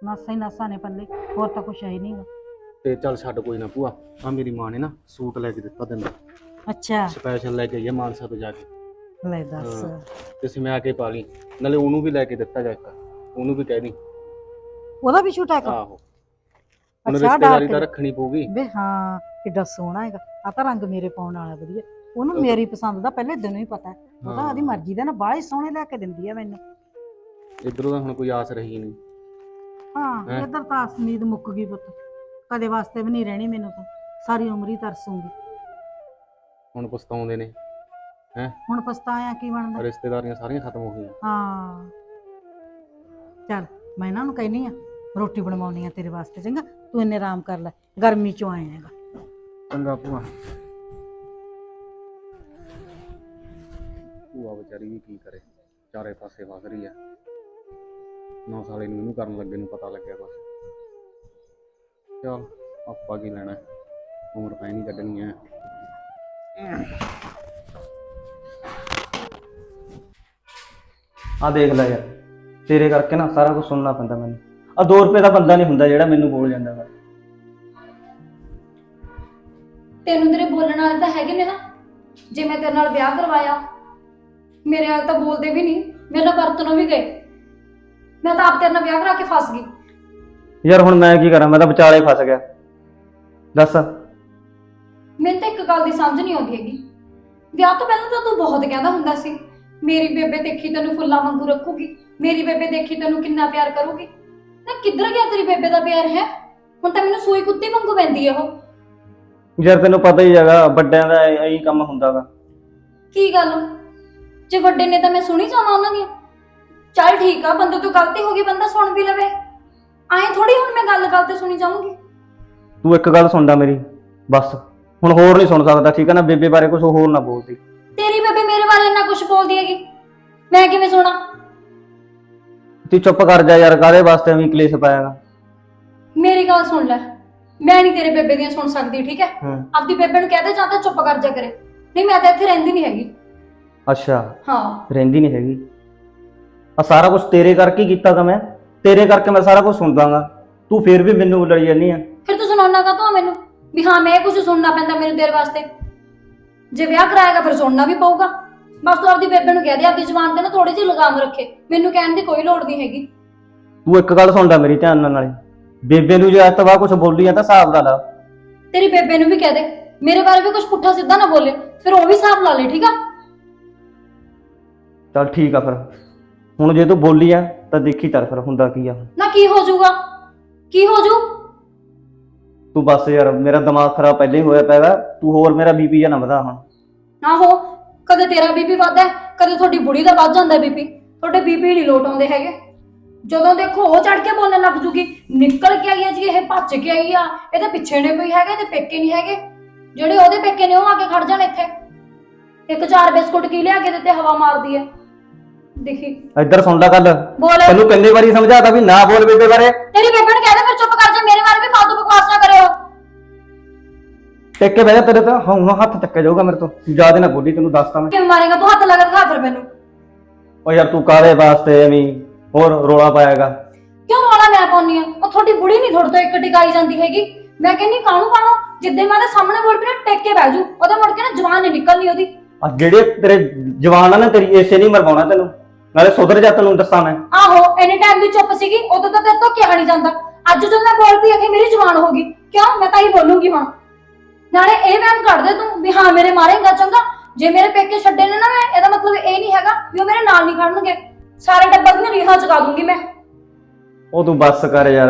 ਨਾਸਾਂ ਹੀ ਨਾਸਾਂ ਨੇ ਪੱਲੇ ਹੋਰ ਤਾਂ ਕੁਛ ਹੈ ਹੀ ਤੇ ਚੱਲ ਛੱਡ ਕੋਈ ਨਾ ਭੂਆ ਆ ਮੇਰੀ ਮਾਂ ਨੇ ਨਾ ਸੂਟ ਲੈ ਕੇ ਦਿੱਤਾ ਤੈਨੂੰ। ਅੱਛਾ। ਸਪੈਸ਼ਲ ਲੈ ਕੇ ਆਈ ਆ ਮਾਨਸਾ ਤੋਂ ਜਾ ਕੇ। ਲੈ ਦੱਸ। ਹਾਂ। ਤੇ ਸਮਿਆ ਕੇ ਪਾ ਲਈ। ਨਾਲੇ ਉਹਨੂੰ ਵੀ ਲੈ ਕੇ ਦਿੱਤਾ ਜਾ ਇੱਕ। ਉਹਨੂੰ ਵੀ ਕਹਿ ਦੀ। ਉਹਦਾ ਵੀ ਛੂਟਾ ਇੱਕ? ਆਹੋ। ਹੁਣ ਅੱਛਾ, ਰਿਸ਼ਤੇਦਾਰੀ ਡਾਕ ਤਾਂ ਰੱਖਣੀ ਪਊਗੀ। ਵੇ ਹਾਂ ਕਿੱਡਾ ਸੋਹਣਾ ਹੈਗਾ। ਆ ਤਾਂ ਰੰਗ ਮੇਰੇ ਪਾਉਣ ਵਾਲਾ ਵਧੀਆ। ਉਹਨੂੰ ਮੇਰੀ ਪਸੰਦ ਦਾ ਪਹਿਲੇ ਦਿਨੋਂ ਹੀ ਪਤਾ ਹੈ। ਉਹ ਤਾਂ ਹਾਂ। ਉਹਦੀ ਮਰਜ਼ੀ ਦਾ ਨਾ ਬਾਹਲੇ ਸੋਹਣੇ ਲੈ ਕੇ ਦਿੰਦੀ ਆ ਮੈਨੂੰ। ਇਧਰੋਂ ਤਾਂ ਹੁਣ ਕੋਈ ਆਸ ਰਹੀ ਨਹੀਂ। ਹਾਂ ਹੈਂ? ਇੱਧਰ ਤਾਂ ਉਮੀਦ ਮੁੱਕ ਗਈ ਪੁੱਤ। ਕਦੇ ਵਾਸਤੇ ਵੀ ਨਹੀਂ ਰਹਿਣੀ ਮੈਨੂੰ ਤਾਂ। ਸਾਰੀ ਉਮਰ ਹੀ ਤਰਸੂੰਗੀ। ਹੁਣ ਪਛਤਾਉਂਦੇ ਨੇ। ਹੁਣ ਪਛਤਾਇਆ ਕੀ ਬਣਦਾ? ਰਿਸ਼ਤੇਦਾਰੀਆਂ ਸਾਰੀਆਂ ਖਤਮ ਹੋ ਗਈਆਂ। ਹਾਂ। ਚੱਲ ਮੈਂ ਇਹਨਾਂ ਨੂੰ ਕਹਿਨੀ ਆ ਰੋਟੀ ਬਣਵਾਉਣੀ ਆ ਤੇਰੇ ਵਾਸਤੇ। ਚੰਗਾ ਤੂੰ ਇੰਨੇ ਆਰਾਮ ਕਰ ਲੈ। ਗਰਮੀ ਚੋਂ ਆਇਆ ਹੈਗਾ। ਚੰਗਾ ਭੂਆ। ਭੂਆ ਵਿਚਾਰੀ ਵੀ ਕੀ ਕਰੇ, ਚਾਰੇ ਪਾਸੇ ਵਗ ਰਹੀ ਆ। ਨੌ ਸਾਲੇ ਨੂੰ ਇਹਨੂੰ ਕਰਨ ਲੱਗੇ ਨੂੰ ਪਤਾ ਲੱਗਿਆ ਬਸ। ਚਲ, ਆਪਾਂ ਕੀ ਲੈਣਾ? ਉਮਰ ਪੈ ਨਹੀਂ ਕੱਢਣੀ ਆ। ਆ ਦੇਖ ਲੈ ਯਾਰ, ਤੇਰੇ ਕਰਕੇ ਨਾ ਸਾਰਾ ਕੁਝ ਸੁਣਨਾ ਪੈਂਦਾ ਮੈਨੂੰ। ਆ 2 ਰੁਪਏ ਦਾ ਬੰਦਾ ਨਹੀਂ ਹੁੰਦਾ ਜਿਹੜਾ ਮੈਨੂੰ ਬੋਲ ਜਾਂਦਾ ਵਾ। ਤੈਨੂੰ ਤੇਰੇ ਬੋਲਣ ਵਾਲੇ ਤਾਂ ਹੈਗੇ ਨੇ ਨਾ। ਜੇ ਮੈਂ ਤੇਰੇ ਨਾਲ ਵਿਆਹ ਕਰਵਾਇਆ ਮੇਰੇ ਨਾਲ ਤਾਂ ਬੋਲਦੇ ਵੀ ਨਹੀਂ। ਮੇਰੇ ਨਾਲ ਵਰਤਨੋਂ ਵੀ ਗਏ। ਮੈਂ ਤਾਂ ਆਪ ਤੇਰੇ ਨਾਲ ਵਿਆਹ ਕਰਾ ਕੇ ਫਸ ਗਈ। ਯਾਰ ਹੁਣ ਮੈਂ ਕੀ ਕਰਾਂ? ਮੈਂ ਤਾਂ ਵਿਚਾਲੇ ਫਸ ਗਿਆ। ਦੱਸ। ਮੈਨੂੰ ਤਾਂ ਇੱਕ ਗੱਲ ਦੀ ਸਮਝ ਨਹੀਂ ਆਉਂਦੀ ਹੈਗੀ। ਵਿਆਹ ਤੋਂ ਪਹਿਲਾਂ ਤਾਂ ਤੂੰ ਬਹੁਤ ਕਹਿੰਦਾ ਹੁੰਦਾ ਸੀ ਮੇਰੀ ਬੇਬੇ ਦੇਖੀ ਤੈਨੂੰ ਫੁੱਲਾਂ ਵਾਂਗੂ ਰੱਖੂਗੀ। ਮੇਰੀ ਬੇਬੇ ਦੇਖੀ ਤੈਨੂੰ ਕਿੰਨਾ ਪਿਆਰ ਕਰੂਗੀ। ਨਾ ਕਿੱਧਰ ਗਿਆ ਤੇਰੀ ਬੇਬੇ ਦਾ ਪਿਆਰ ਹੈ? ਹੁਣ ਤਾਂ ਮੈਨੂੰ ਸੂਈ ਕੁੱਤੀ ਵਾਂਗੂ ਪੈਂਦੀ ਹੈ ਉਹ। ਯਾਰ ਤੈਨੂੰ ਪਤਾ ਹੀ ਹੈਗਾ ਵੱਡਿਆਂ ਦਾ ਇਹੀ ਕੰਮ ਹੁੰਦਾ ਵਾ ਕੀ ਗੱਲ? ਜੇ ਵੱਡੇ ਨੇ ਤਾਂ ਮੈਂ ਸੁਣੀ ਜਾਵਾਂ ਉਹਨਾਂ ਦੀਆਂ। ਚੱਲ ਠੀਕ ਆ ਬੰਦੇ ਤੋਂ ਗਲਤੀ ਹੋ ਗਈ ਬੰਦਾ ਸੁਣ ਵੀ ਲਵੇ। ਐਂ ਥੋੜੀ ਹੁਣ ਮੈਂ ਗੱਲ ਗੱਲ ਤੇ ਸੁਣੀ ਜਾਊਂਗੀ। ਤੂੰ ਇੱਕ ਗੱਲ ਸੁਣਦਾ ਮੇਰੀ ਬਸ। ਹੁਣ ਹੋਰ ਨਹੀਂ ਸੁਣ ਸਕਦਾ ਠੀਕ ਹੈ ਨਾ? ਬੇਬੇ ਬਾਰੇ ਕੁਝ ਹੋਰ ਨਾ ਬੋਲਦੀ। ਤੇਰੀ ਬੇਬੇ ਮੇਰੇ ਬਾਰੇ ਇੰਨਾ ਕੁਝ ਬੋਲਦੀ ਹੈਗੀ। ਮੈਂ ਕਿਵੇਂ ਸੁਣਾ? ਤੂੰ ਚੁੱਪ ਕਰ ਜਾ ਯਾਰ ਕਾਹਦੇ ਵਾਸਤੇ ਐਵੇਂ ਕਲੇਸ਼ ਪਾਇਆਗਾ ਮੇਰੀ ਗੱਲ ਸੁਣ ਲੈ। ਮੈਂ ਨਹੀਂ ਤੇਰੇ ਬੇਬੇ ਦੀਆਂ ਸੁਣ ਸਕਦੀ ਠੀਕ ਹੈ? ਹੂੰ। ਆਪਦੀ ਬੇਬੇ ਨੂੰ ਕਹਦੇ ਜਾਂ ਤਾਂ ਚੁੱਪ ਕਰ ਜਾ ਕਰੇ। ਨਹੀਂ ਮੈਂ ਤਾਂ ਇੱਥੇ ਰਹਿੰਦੀ ਨਹੀਂ ਹੈਗੀ। ਅੱਛਾ। ਹਾਂ। ਰਹਿੰਦੀ ਨਹੀਂ ਹੈਗੀ। ਆ ਸਾਰਾ ਕੁਝ ਤੇਰੇ ਕਰਕੇ ਹੀ ਕੀਤਾ ਗਾ ਮੈਂ। ਤੇਰੇ ਕਰਕੇ ਮੈਂ ਸਾਰਾ ਕੁਝ ਸੁਣਦਾਗਾ। ਤੂੰ ਫੇਰ ਵੀ ਮੈਨੂੰ ਲੜੀ ਜਾਂਦੀ ਆ। ਫਿਰ ਤੂੰ ਸੁਣਾਉਣਾ ਕਾ ਮੈਨੂੰ? ਵੀ ਹਾਂ ਮੈਂ ਕੁਝ ਸੁਣਨਾ ਪੈਂਦਾ ਮੈਨੂੰ ਤੇਰੇ ਵਾਸਤੇ। ਜੇ ਵਿਆਹ ਕਰਾਏਗਾ ਫਿਰ ਸੁਣਨਾ ਵੀ ਪਊਗਾ। ਬਸ ਤੂੰ ਆਪਦੀ ਬੇਬੇ ਨੂੰ ਕਹਿ ਦੇ ਆਪਦੀ ਜ਼ੁਬਾਨ ਤੇ ਨਾ ਥੋੜੀ ਜਿਹੀ ਲਗਾਮ ਰੱਖੇ। ਮੈਨੂੰ ਕਹਿਣ ਦੀ ਕੋਈ ਲੋੜ ਨਹੀਂ ਹੈਗੀ। ਤੂੰ ਇੱਕ ਗੱਲ ਸੁਣਦਾ ਮੇਰੀ ਧਿਆਨ ਨਾਲ ਨਾਲੇ। ਬੇਬੇ ਨੂੰ ਜੇ ਅੱਜ ਤੋਂ ਬਾਅਦ ਕੁਝ ਬੋਲੀ ਆ ਤਾਂ ਹਿਸਾਬ ਦਾ ਲਾ। ਤੇਰੀ ਬੇਬੇ ਨੂੰ ਵੀ ਕਹਿ ਦੇ। ਮੇਰੇ ਬਾਰੇ ਵੀ ਕੁਝ ਪੁੱਠਾ ਸਿੱਧਾ ਨਾ ਬੋਲੇ। ਫਿਰ ਉਹ ਵੀ ਹਿਸਾਬ ਲਾ ਲੈ ਠੀਕ ਆ? ਚੱਲ ਠੀਕ ਆ ਫਿਰ। ਹੁਣ ਜੇ ਤੂੰ ਬੋਲੀ ਆ ਤਾਂ ਦੇਖੀ ਚੱਲ ਫਿਰ ਹੁੰਦਾ ਕੀ ਆ ਨਾ ਕੀ ਹੋ ਜਾਊਗਾ? ਕੀ ਹੋ ਜਾਊ? ਤੂੰ ਬਸ ਯਾਰ ਮੇਰਾ ਦਿਮਾਗ ਖਰਾਬ ਪਹਿਲਾਂ ਹੀ ਹੋਇਆ ਪਿਆ ਵਾ। ਤੂੰ ਹੋਰ ਮੇਰਾ ਬੀਪੀ ਜਾਂ ਨਾ ਵਧਾ ਹੁਣ। ਆਹੋ ਕਦੇ ਤੇਰਾ ਬੀਪੀ ਵੱਧਦਾ ਹੈ, ਕਦੇ ਤੁਹਾਡੀ ਬੁੜੀ ਦਾ ਵੱਧ ਜਾਂਦਾ ਬੀਪੀ। ਤੁਹਾਡੇ ਬੀਪੀ ਨਹੀਂ ਲੋਟ ਆਉਂਦੇ ਹੈਗੇ। ਜਦੋਂ ਦੇਖੋ ਉਹ ਚੜ ਕੇ ਬੋਲਣ ਲੱਗ ਜੂਗੀ ਨਿਕਲ ਕੇ ਆਈ ਹੈ ਜੀ ਇਹ ਭੱਜ ਕੇ ਆਈ ਆ। ਇਹਦੇ ਪਿੱਛੇ ਨੇ ਕੋਈ ਹੈਗਾ ਤੇ ਪੇਕੇ ਨਹੀਂ ਹੈਗੇ। ਜਿਹੜੇ ਉਹਦੇ ਪੇਕੇ ਨੇ ਉਹ ਆ ਕੇ ਖੜ ਜਾਣ ਇੱਥੇ। ਇੱਕ ਚਾਰ ਬਿਸਕੁਟ ਕੀ ਲਿਆ ਕੇ ਦਿੱਤੇ ਹਵਾ ਮਾਰਦੀ ਹੈ। ਦੇਖੀ। ਇੱਧਰ ਸੁਣ ਲੈ ਗੱਲ। ਬੋਲ। ਤੈਨੂੰ ਕਿੰਨੇ ਵਾਰੀ ਸਮਝਾਤਾ ਵੀ ਨਾ ਬੋਲ ਬੇਬੇ ਬਾਰੇ। ਤੇਰੀ ਬੇਬੇ ਨੂੰ ਕਹਿ ਦੇ ਫਿਰ ਚੁੱਪ ਕਰ ਜਾ ਮੇਰੇ ਬਾਰੇ ਵੀ ਫਾਲਤੂ ਬਕਵਾਸ ਨਾ ਕਰਿਓ। ਟਿਕ ਕੇ ਬਹਿ ਜਾ ਤੇਰੇ ਤਾਂ। ਹੁਣ ਹੱਥ ਚੱਕਿਆ ਜਾਊਗਾ ਮੇਰੇ ਤੋਂ। ਜ਼ਿਆਦਾ ਨਾ ਬੋਲੀ ਤੈਨੂੰ ਦੱਸਤਾ ਮੈਂ। ਕਿਵੇਂ ਮਾਰੇਗਾ? ਤੂੰ ਹੱਥ ਲਗਾ ਦਿਖਾ ਫਿਰ ਮੈਨੂੰ। ਓ ਯਾਰ ਤੂੰ ਕਾਹਦੇ ਵਾਸਤੇ ਐਵੇਂ ਹੋਰ ਰੋਲਾ ਪਾਏਗਾ ਕਿਉਂ ਰੌਲਾ ਮੈਂ ਪਾਉਣੀ ਆ? ਉਹ ਤੁਹਾਡੀ ਬੁੜੀ ਨਹੀਂ ਤੁਹਾਡੇ ਤੋਂ ਇੱਕ ਟਿਕਾਈ ਜਾਂਦੀ ਹੈਗੀ। ਮੈਂ ਕਹਿੰਨੀ ਕਾਹਨੂੰ ਕਾਹਨੂੰ ਜਿੱਦੇ ਮੈਂ ਸਾਹਮਣੇ ਬੋਲ ਪਈ ਨਾ ਟੇਕ ਕੇ ਬਹਿ ਜੂ ਉਹਦੇ ਮੁੜ ਕੇ ਨਾ ਜਵਾਨ ਨਹੀਂ ਨਿਕਲਣੀ ਉਹਦੀ। ਆ ਜਿਹੜੇ ਤੇਰੇ ਜਵਾਨ ਆ ਨਾ ਤੇਰੀ ਏਸੇ ਨਹੀਂ ਮਰਵਾਉਣਾ ਤੈਨੂੰ। ਨਾਲੇ ਸੁਧਰ ਜਾ ਤੈਨੂੰ ਦੱਸਾਂ ਮੈਂ। ਆਹੋ ਐਨੀ ਟਾਈਮ ਦੀ ਚੁੱਪ ਸੀਗੀ ਉਦੋਂ ਤਾਂ ਤੇਰੇ ਤੋਂ ਕਿਹਾ ਨਹੀਂ ਜਾਂਦਾ। ਅੱਜ ਜਦੋਂ ਮੈਂ ਬੋਲ ਪਈ ਅਖੇ ਮੇਰੀ ਜਵਾਨ ਹੋ ਗਈ। ਕਿਉਂ? ਮੈਂ ਤਾਂ ਹੀ ਬੋਲੂੰਗੀ ਹੁਣ। ਨਾਲੇ ਇਹ ਵਹਿਮ ਕੱਢ ਦੇ ਤੂੰ ਵੀ ਹਾਂ ਮੇਰੇ ਮਾਰੇਗਾ ਚੰਗਾ। ਜੇ ਮੇਰੇ ਪੇਕੇ ਛੱਡੇ ਨੇ ਨਾ ਮੈਂ ਇਹਦਾ ਮਤਲਬ ਇਹ ਨਹੀਂ ਹੈਗਾ ਵੀ ਉਹ ਮੇਰੇ ਨਾਲ ਨਹੀਂ ਖੜਨਗੇ। ਸਾਰੇ ਟੱਬਰ ਦੀਆਂ ਰੀਹਾਂ ਚੁਕਾ ਦੂੰਗੀ ਮੈਂ। ਉਹ ਤੂੰ ਬੱਸ ਕਰ ਯਾਰ।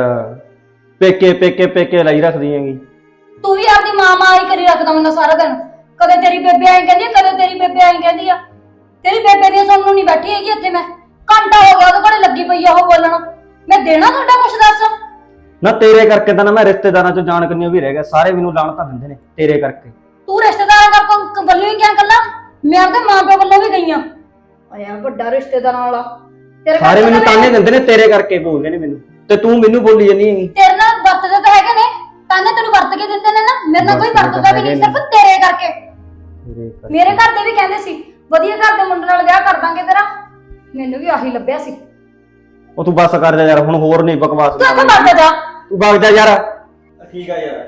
ਪੇਕੇ ਪੇਕੇ ਪੇਕੇ ਲਈ ਰੱਖਦੀ ਹੈਗੀ। ਤੂੰ ਵੀ ਆਪਦੀ ਮਾਂ ਮਾਂ ਹੀ ਕਰੀ ਰੱਖਦਾ ਹੁੰਦਾ ਸਾਰਾ ਦਿਨ। ਕਦੇ ਤੇਰੀ ਬੇਬੇ ਆਈ ਕਹਿੰਦੀ ਆ, ਕਦੇ ਤੇਰੀ ਬੇਬੇ ਆਈ ਕਹਿੰਦੀ ਆ। ਤੇਰੀ ਬੇਬੇ ਦੀ ਸੁਣਨ ਨੂੰ ਨਹੀਂ ਬੈਠੀ ਹੈਗੀ ਇੱਥੇ ਮੈਂ। ਘੰਟਾ ਹੋ ਗਿਆ ਉਹਦੇ ਕੋਲੇ ਲੱਗੀ ਪਈ ਆ ਉਹ ਬੋਲਣ। ਮੈਂ ਦੇਣਾ ਤੁਹਾਡਾ ਕੁਛ ਦੱਸ? ਨਾ ਤੇਰੇ ਕਰਕੇ ਤਾਂ ਨਾ ਮੈਂ ਰਿਸ਼ਤੇਦਾਰਾਂ ਚੋਂ ਜਾਣ ਕੰਨਿਓ ਵੀ ਰਹਿ ਗਿਆ। ਸਾਰੇ ਮੈਨੂੰ ਲਾਣ ਤਾਂ ਦਿੰਦੇ ਨੇ ਤੇਰੇ ਕਰਕੇ। ਤੂੰ ਰਿਸ਼ਤੇਦਾਰਾਂ ਕਰਕੇ ਵੱਲੋਂ ਹੀ ਕਿਆ ਗੱਲਾਂ? ਮੈਂ ਆਪਦੇ ਮਾਂ ਪਿਓ ਵੱਲੋਂ ਵੀ ਗਈ ਆ ਆ ਯਾਰ ਵੱਡਾ ਰਿਸ਼ਤੇਦਾਰਾਂ ਵਾਲਾ। ਤੇਰੇ ਸਾਰੇ ਮੈਨੂੰ ਤਾਨੇ ਦਿੰਦੇ ਨੇ ਤੇਰੇ ਕਰਕੇ ਬੋਲਦੇ ਨੇ ਮੈਨੂੰ। ਤੇ ਤੂੰ ਮੈਨੂੰ ਬੋਲੀ ਜਾਂਦੀ ਹੈਗੀ। ਤੇਰੇ ਨਾਲ ਵਰਤਦੇ ਤਾਂ ਹੈਗੇ ਨੇ। ਤਾਨੇ ਤੈਨੂੰ ਵਰਤ ਕੇ ਦਿੰਦੇ ਨੇ ਨਾ। ਮੇਰੇ ਨਾਲ ਕੋਈ ਵਰਤਦੇ ਵੀ ਨਹੀਂ ਸਿਰਫ ਤੇਰੇ ਕਰਕੇ। ਤੇਰੇ ਕਰਕੇ। ਮੇਰੇ ਘਰ ਦੇ ਵੀ ਕਹਿੰਦੇ ਸੀ ਵਧੀਆ ਘਰ ਦੇ ਮੁੰਡੇ ਨਾਲ ਵਿਆਹ ਕਰ ਦਾਂਗੇ ਤੇਰਾ। ਮੈਨੂੰ ਵੀ ਆਹੀ ਲੱਭਿਆ ਸੀ। ਉਹ ਤੂੰ ਬੱਸ ਕਰ ਜਾ ਯਾਰ ਹੁਣ ਹੋਰ ਨਹੀਂ ਬਕਵਾਸ ਤੂੰ ਇੱਥੇ ਵਗ ਜਾ ਤੂੰ ਵਗ ਜਾ ਯਾਰ। ਠੀਕ ਆ ਯਾਰ।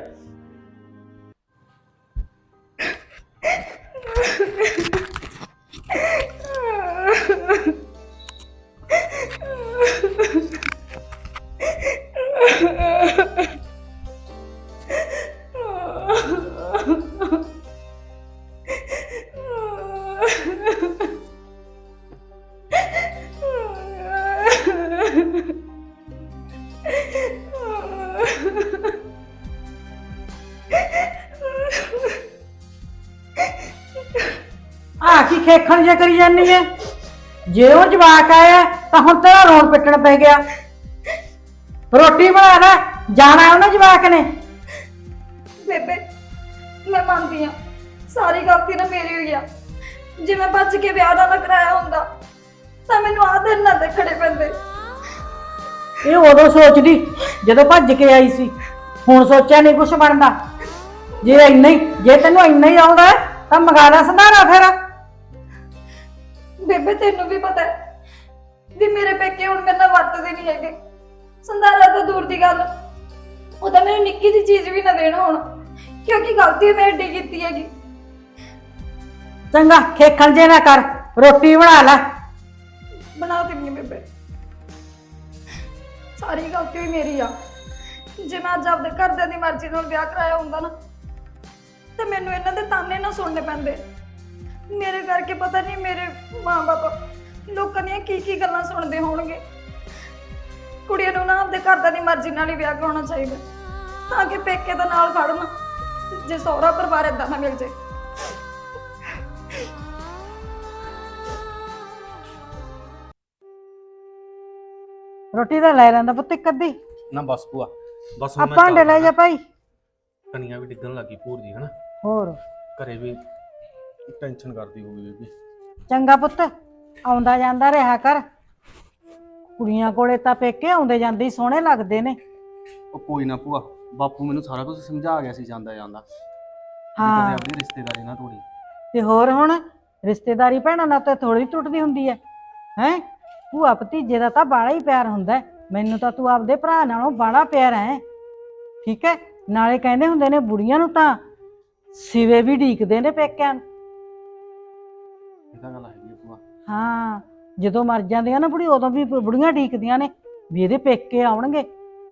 ਕਰੀ ਜਾਨੀ ਐ ਜੇ ਉਹ ਜਵਾਕ ਆਇਆ ਤਾਂ ਹੁਣ ਤੇਰਾ ਰੋਣ ਪਿੱਟਣ ਪੈ ਗਿਆ। ਰੋਟੀ ਬਣਾ ਲੈ ਜਾਣਾ ਉਹਨਾਂ ਜਵਾਕ ਨੇ। ਬੇਬੇ ਮੈਂ ਮੰਨਦੀ ਆ। ਸਾਰੀ ਗਲਤੀ ਨਾ ਮੇਰੀ ਹੋਈ ਆ। ਜੇ ਮੈਂ ਬਚ ਕੇ ਵਿਆਹ ਦਾ ਨਾ ਕਰਾਇਆ ਹੁੰਦਾ ਤਾਂ ਮੈਨੂੰ ਆਹ ਦਿਨ ਨਾ ਦੇਖਣੇ ਪੈਂਦੇ। ਇਹ ਉਦੋਂ ਸੋਚਦੀ ਜਦੋਂ ਭੱਜ ਕੇ ਆਈ ਸੀ। ਹੁਣ ਸੋਚਿਆ ਨਹੀਂ ਕੁਛ ਬਣਦਾ। ਜੇ ਇੰਨਾ ਹੀ ਜੇ ਤੈਨੂੰ ਇੰਨਾ ਹੀ ਆਉਂਦਾ ਹੈ, ਤਾਂ ਮੰਗਾ ਲੈ ਸੰਧਾਰਾ ਫਿਰ। ਬੇਬੇ ਤੈਨੂੰ ਵੀ ਪਤਾ ਹੈ ਵੀ ਮੇਰੇ ਪੇਕੇ ਹੁਣ ਮੇਰੇ ਨਾਲ ਵਰਤਦੇ ਨਹੀਂ ਹੈਗੇ। ਸੰਧਾਰਾ ਤਾਂ ਦੂਰ ਦੀ ਗੱਲ। ਉਹ ਤਾਂ ਮੈਨੂੰ ਨਿੱਕੀ ਜਿਹੀ ਚੀਜ਼ ਵੀ ਨਾ ਦੇਣ ਹੁਣ। ਕਿਉਂਕਿ ਗਲਤੀ ਮੈਂ ਏਡੀ ਕੀਤੀ ਹੈਗੀ। ਚੰਗਾ ਖੇਖਣ ਜੇ ਨਾ ਕਰ ਰੋਟੀ ਬਣਾ ਲੈ। ਬਣਾ ਦਿੰਨੀ ਬੇਬੇ। ਸਾਰੀ ਗਲਤੀ ਵੀ ਮੇਰੀ ਆ। ਜੇ ਮੈਂ ਅੱਜ ਆਪਦੇ ਘਰਦਿਆਂ ਦੀ ਮਰਜ਼ੀ ਨਾਲ ਵਿਆਹ ਕਰਾਇਆ ਹੁੰਦਾ ਨਾ ਤੇ ਮੈਨੂੰ ਇਹਨਾਂ ਦੇ ਤਾਨੇ ਨਾ ਸੁਣਨੇ ਪੈਂਦੇ। ਮੇਰੇ ਕਰਕੇ ਪਤਾ ਨਹੀਂ ਮੇਰੇ ਮਾਂ-ਬਾਪ ਲੋਕਾਂ ਦੀਆਂ ਕੀ ਕੀ ਗੱਲਾਂ ਸੁਣਦੇ ਹੋਣਗੇ। ਕੁੜੀਆਂ ਨੂੰ ਨਾ ਆਪਦੇ ਘਰਦਿਆਂ ਦੀ ਮਰਜ਼ੀ ਨਾਲ ਹੀ ਵਿਆਹ ਕਰਾਉਣਾ ਚਾਹੀਦਾ। ਤਾਂ ਕਿ ਪੇਕੇ ਦਾ ਨਾਲ ਖੜਨ ਜੇ ਸਹੁਰਾ ਪਰਿਵਾਰ ਏਦਾਂ ਨਾ ਮਿਲ ਜੇ। ਰੋਟੀ ਤਾਂ ਲੈ ਲੈਂਦਾ ਪੁੱਤ ਇੱਕ ਅੱਧੀ। ਨਾ ਬਸ ਭੂਆ ਬਸ ਹੁਣ ਮੈਂ ਆਪਾਂ ਭਾਂਡੇ ਲੈ ਜਾ ਭਾਈ। ਕਣੀਆਂ ਵੀ ਡਿੱਗਣ ਲੱਗੀ ਭੂਰ ਜੀ ਹਨਾ? ਹੋਰ? ਘਰੇ ਵੀ ਟੈਨਸ਼ਨ ਕਰਦੀ ਹੋਊਗੀ ਬੀਬੀ। ਚੰਗਾ ਪੁੱਤ ਆਉਂਦਾ ਜਾਂਦਾ ਰਿਹਾ ਕਰ। ਕੁੜੀਆਂ ਕੋਲੇ ਤਾਂ ਪੇਕੇ ਆਉਂਦੇ ਜਾਂਦੇ ਹੀ ਸੋਹਣੇ ਲੱਗਦੇ ਨੇ। ਉਹ ਕੋਈ ਨਾ ਭੂਆ ਬਾਪੂ ਮੈਨੂੰ ਸਾਰਾ ਕੁਝ ਸਮਝਾ ਗਿਆ ਸੀ ਜਾਂਦਾ ਜਾਂਦਾ। ਹਾਂ। ਆਪਣੀ ਰਿਸ਼ਤੇਦਾਰੀ ਨਾ ਤੋੜੀ। ਤੇ ਹੋਰ ਹੁਣ ਰਿਸ਼ਤੇਦਾਰੀ ਭੈਣਾਂ ਨਾਲ ਤਾਂ ਥੋੜੀ ਟੁੱਟਦੀ ਹੁੰਦੀ ਹੈ। ਹੈ? ਭੂਆ ਭਤੀਜੇ ਦਾ ਤਾਂ ਬਾੜਾ ਹੀ ਪਿਆਰ ਹੁੰਦਾ ਹੈ। ਮੈਨੂੰ ਤਾਂ ਤੂੰ ਆਪਦੇ ਭਰਾ ਨਾਲੋਂ ਬਾੜਾ ਪਿਆਰ ਹੈ। ਠੀਕ ਹੈ? ਨਾਲੇ ਕਹਿੰਦੇ ਹੁੰਦੇ ਨੇ ਬੁੜੀਆਂ ਨੂੰ ਤਾਂ ਸਿਵੇ ਵੀ ਢੀਕਦੇ ਨੇ ਪੇਕਿਆਂ ਨੂੰ। ਹਾਂ ਜਦੋਂ ਮਰ ਜਾਂਦੀਆਂ ਨਾ ਬੁੜੀ ਉਦੋਂ ਵੀ ਬੁੜੀਆਂ ਢੀਕਦੀਆਂ ਨੇ। ਵੀ ਇਹਦੇ ਪੇਕੇ ਆਉਣਗੇ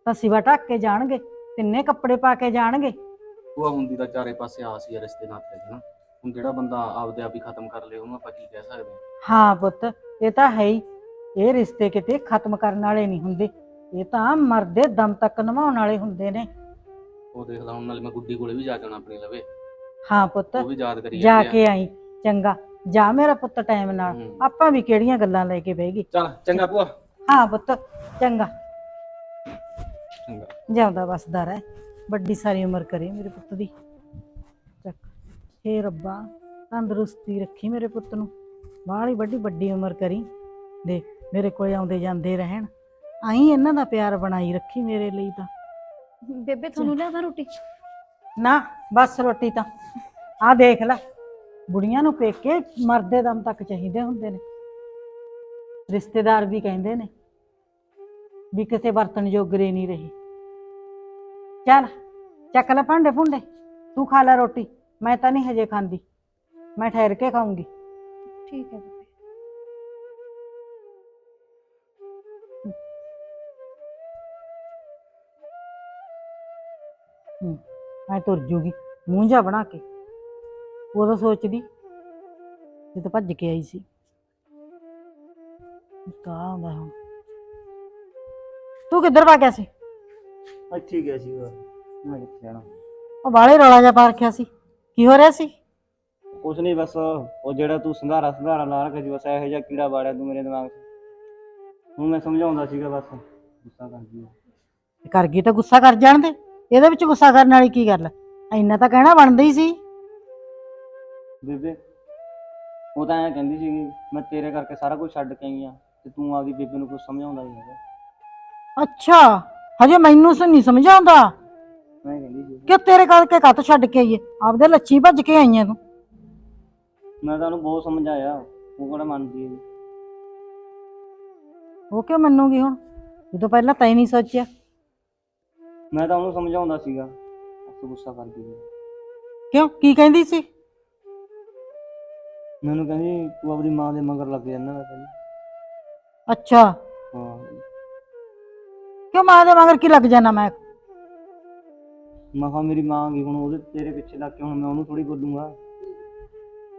ਤਾਂ ਸਿਵਾ ਢੱਕ ਕੇ ਜਾਣਗੇ ਤਿੰਨੇ ਕੱਪੜੇ ਪਾ ਕੇ ਜਾਣਗੇ। ਭੂਆ ਹੁੰਦੀ ਤਾਂ ਚਾਰੇ ਪਾਸੇ ਆਸ ਹੀ ਆ ਰਿਸ਼ਤੇ ਨਾਤੇ ਦੀ ਨਾ ਹੁਣ ਜਿਹੜਾ ਬੰਦਾ ਆਪਦੇ ਆਪ ਹੀ ਖਤਮ ਕਰ ਲੇ ਉਹਨੂੰ ਆਪਾਂ ਕੀ ਕਹਿ ਸਕਦੇ ਹਾਂ? ਹਾਂ ਪੁੱਤ ਇਹ ਤਾਂ ਹੈ ਹੀ। ਇਹ ਰਿਸ਼ਤੇ ਕਿਤੇ ਖਤਮ ਕਰਨ ਵਾਲੇ ਨਹੀਂ ਹੁੰਦੇ। ਇਹ ਤਾਂ ਮਰਦੇ ਦਮ ਤੱਕ ਨਿਭਾਉਣ ਵਾਲੇ ਹੁੰਦੇ ਨੇ। ਉਹ ਦੇਖ ਲਾ ਹੁਣ ਨਾਲ ਮੈਂ ਗੁੱਡੀ ਕੋਲੇ ਵੀ ਜਾ ਕੇ ਆਉਣਾ ਆਪਣੀ ਲਵੇ। ਹਾਂ ਪੁੱਤ ਉਹ ਵੀ ਯਾਦ ਕਰੀ ਜਾ ਜਾਂਦੀ ਆ। ਕੇ ਆਈ ਚੰਗਾ। ਜਾ ਮੇਰਾ ਪੁੱਤ ਟਾਈਮ ਨਾਲ। ਹੂੰ। ਆਪਾਂ ਵੀ ਕਿਹੜੀਆਂ ਗੱਲਾਂ ਲੈ ਕੇ ਬਹਿ ਗਏ? ਚੱਲ ਚੰਗਾ ਭੂਆ। ਹਾਂ ਪੁੱਤ ਚੰਗਾ। ਚੰਗਾ। ਜਿਉਂਦਾ ਵਸਦਾ ਰਹਿ। ਵੱਡੀ ਸਾਰੀ ਉਮਰ ਕਰੇ ਮੇਰੇ ਪੁੱਤ ਦੀ। ਚੱਕ ਹੇ ਰੱਬਾ ਤੰਦਰੁਸਤੀ ਰੱਖੀ ਮੇਰੇ ਪੁੱਤ ਨੂੰ। ਬਾਹਲੀ ਵੱਡੀ ਵੱਡੀ ਉਮਰ ਕਰੀ। ਦੇ ਮੇਰੇ ਕੋਲ ਆਉਂਦੇ ਜਾਂਦੇ ਰਹਿਣ। ਆਈ ਇਹਨਾਂ ਦਾ ਪਿਆਰ ਬਣਾਈ ਰੱਖੀ ਮੇਰੇ ਲਈ ਤਾਂ। ਬੇਬੇ ਤੁਹਾਨੂੰ ਲਿਆਦਾ ਰੋਟੀ? ਨਾ ਬਸ ਰੋਟੀ ਤਾਂ। ਆ ਦੇਖ ਲੈ। ਬੁੜੀਆਂ ਨੂੰ ਪੇਕੇ ਮਰਦੇ ਦਮ ਤੱਕ ਚਾਹੀਦੇ ਹੁੰਦੇ ਨੇ। ਰਿਸ਼ਤੇਦਾਰ ਵੀ ਕਹਿੰਦੇ ਨੇ ਵੀ ਕਿਸੇ ਬਰਤਨ ਜੋਗਰੇ ਨਹੀਂ ਰਹੀ। ਚੱਲ ਚੱਕ ਲੈ ਭਾਂਡੇ ਭੁੰਡੇ ਤੂੰ ਖਾ ਲੈ ਰੋਟੀ ਮੈਂ ਤਾਂ ਨਹੀਂ ਹਜੇ ਖਾਂਦੀ ਮੈਂ ਠਹਿਰ ਕੇ ਖਾਊਂਗੀ। ਠੀਕ ਹੈ। ਮੈਂ ਤੁਰ ਜੂਗੀ ਮੂੰਹ ਜਾ ਬਣਾ ਕੇ। ਉਦੋਂ ਸੋਚਦੀ ਤਾਂ ਭੱਜ ਕੇ ਆਈ ਸੀ। ਕਾ ਆਉਂਦਾ ਹੁਣ। ਤੂੰ ਕਿੱਧਰ ਭੱਗ ਗਿਆ ਸੀ? ਇੱਥੇ ਗਿਆ ਸੀ ਉਹ। ਮੈਂ ਕਿੱਥੇ ਜਾਣਾ। ਉਹ ਬਾਲੇ ਰੌਲਾ ਜਿਹਾ ਪਾ ਰੱਖਿਆ ਸੀ। ਕੀ ਹੋ ਰਿਹਾ ਸੀ? ਕੁਛ ਨਹੀਂ ਬਸ ਉਹ ਜਿਹੜਾ ਤੂੰ ਸੰਧਾਰਾ ਸੰਧਾਰਾ ਲਾ ਰੱਖਿਆ ਸੀ ਬਸ ਇਹੋ ਜਿਹਾ ਕੀੜਾ ਵਾੜਿਆ ਤੂੰ ਮੇਰੇ ਦਿਮਾਗ 'ਚ। ਹੁਣ ਮੈਂ ਸਮਝਾਉਂਦਾ ਸੀਗਾ ਬਸ ਗੁੱਸਾ ਕਰਦੀ ਆ ਕਰ ਗਈ ਤਾਂ ਗੁੱਸਾ ਕਰ ਜਾਣ ਦੇ। ਇਹਦੇ ਵਿੱਚ ਗੁੱਸਾ ਕਰਨ ਵਾਲੀ ਕੀ ਗੱਲ ਐ ਇੰਨਾ ਤਾਂ ਕਹਿਣਾ ਬਣਦਾ ਹੀ ਸੀ। ਬੇਬੇ ਉਹ ਤਾਂ ਐਂ ਕਹਿੰਦੀ ਸੀਗੀ ਮੈਂ ਤੇਰੇ ਕਰਕੇ ਸਾਰਾ ਕੁਝ ਛੱਡ ਕੇ ਆਈ ਆ ਤੇ ਤੂੰ ਆਪਦੀ ਬੇਬੇ ਨੂੰ ਕੁਝ ਸਮਝਾਉਂਦਾ ਨਹੀਂ ਹੈਗਾ। ਅੱਛਾ ਹਜੇ ਮੈਨੂੰ ਸ ਨਹੀਂ ਸਮਝਾਉਂਦਾ? ਮੈਂ ਕਹਿੰਦੀ ਸੀ ਕਿ ਤੇਰੇ ਕਰਕੇ ਕੱਤ ਛੱਡ ਕੇ ਆਈਏ? ਆਪਦੇ ਲੱਛੀ ਭੱਜ ਕੇ ਆਈਆਂ ਤੂੰ। ਮੈਂ ਤਾਂ ਉਹਨੂੰ ਬਹੁਤ ਸਮਝਾਇਆ ਉਹ ਕਿਹੜਾ ਮੰਨਦੀ ਹੈ ਉਹ ਕਿਉਂ ਮੰਨੂਗੀ ਹੁਣ? ਜਦੋਂ ਪਹਿਲਾਂ ਤੈਂ ਨਹੀਂ ਸੋਚਿਆ। ਮੈਂ ਤਾਂ ਉਹਨੂੰ ਸਮਝਾਉਂਦਾ ਸੀਗਾ ਉਸ ਗੁੱਸਾ ਕਰਦੀ ਸੀ ਕਿਉਂ? ਕੀ ਕਹਿੰਦੀ ਸੀ? ਮੈਨੂੰ ਕਹਿੰਦੀ ਤੂੰ ਆਪਦੀ ਮਾਂ ਦੇ ਮਗਰ ਲੱਗ ਜਾਂਦਾ ਮੈਂ ਕਹਿੰਦੀ ਅੱਛਾ। ਹਾਂ। ਕਿਉਂ ਮਾਂ ਦੇ ਮਗਰ ਕੀ ਲੱਗ ਜਾਣਾ ਮੈਂ? ਮੈਂ ਕਿਹਾ ਮੇਰੀ ਮਾਂ ਗਈ ਹੁਣ ਉਹਦੇ ਤੇਰੇ ਪਿੱਛੇ ਲੱਗ ਕੇ ਹੁਣ ਮੈਂ ਉਹਨੂੰ ਥੋੜੀ ਬੋਲੂੰਗਾ।